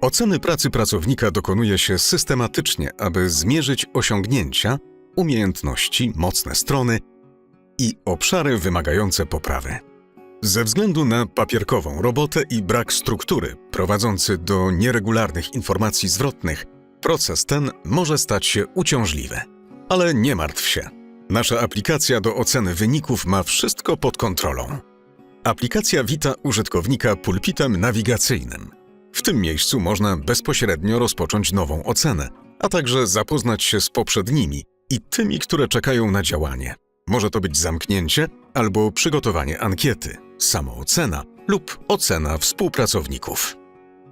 Oceny pracy pracownika dokonuje się systematycznie, aby zmierzyć osiągnięcia, umiejętności, mocne strony i obszary wymagające poprawy. Ze względu na papierkową robotę i brak struktury prowadzący do nieregularnych informacji zwrotnych, proces ten może stać się uciążliwy. Ale nie martw się. Nasza aplikacja do oceny wyników ma wszystko pod kontrolą. Aplikacja wita użytkownika pulpitem nawigacyjnym. W tym miejscu można bezpośrednio rozpocząć nową ocenę, a także zapoznać się z poprzednimi i tymi, które czekają na działanie. Może to być zamknięcie albo przygotowanie ankiety, samoocena lub ocena współpracowników.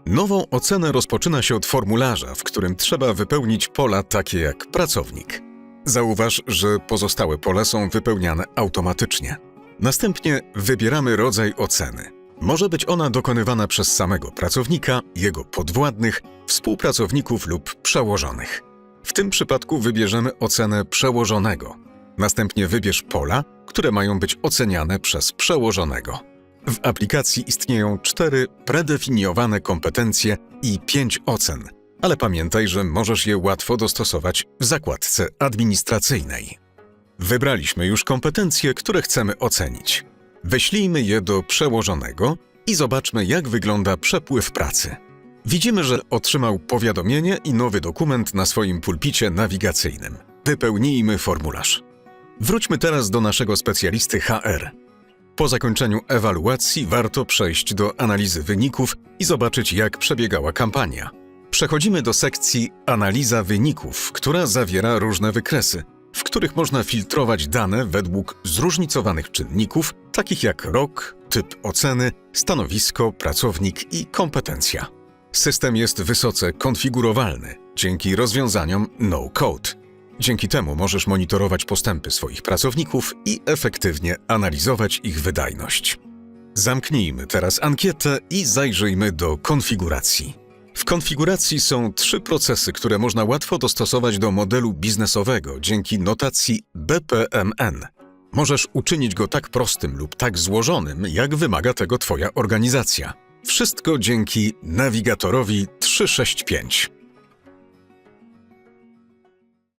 Nową ocenę rozpoczyna się od formularza, w którym trzeba wypełnić pola takie jak pracownik. Zauważ, że pozostałe pola są wypełniane automatycznie. Następnie wybieramy rodzaj oceny. Może być ona dokonywana przez samego pracownika, jego podwładnych, współpracowników lub przełożonych. W tym przypadku wybierzemy ocenę przełożonego. Następnie wybierz pola, które mają być oceniane przez przełożonego. W aplikacji istnieją cztery predefiniowane kompetencje i pięć ocen, ale pamiętaj, że możesz je łatwo dostosować w zakładce administracyjnej. Wybraliśmy już kompetencje, które chcemy ocenić. Wyślijmy je do przełożonego i zobaczmy, jak wygląda przepływ pracy. Widzimy, że otrzymał powiadomienie i nowy dokument na swoim pulpicie nawigacyjnym. Wypełnijmy formularz. Wróćmy teraz do naszego specjalisty HR. Po zakończeniu ewaluacji warto przejść do analizy wyników i zobaczyć, jak przebiegała kampania. Przechodzimy do sekcji Analiza wyników, która zawiera różne wykresy, w których można filtrować dane według zróżnicowanych czynników, takich jak rok, typ oceny, stanowisko, pracownik i kompetencja. System jest wysoce konfigurowalny dzięki rozwiązaniom no-code. Dzięki temu możesz monitorować postępy swoich pracowników i efektywnie analizować ich wydajność. Zamknijmy teraz ankietę i zajrzyjmy do konfiguracji. W konfiguracji są trzy procesy, które można łatwo dostosować do modelu biznesowego dzięki notacji BPMN. Możesz uczynić go tak prostym lub tak złożonym, jak wymaga tego Twoja organizacja. Wszystko dzięki nawigatorowi 365.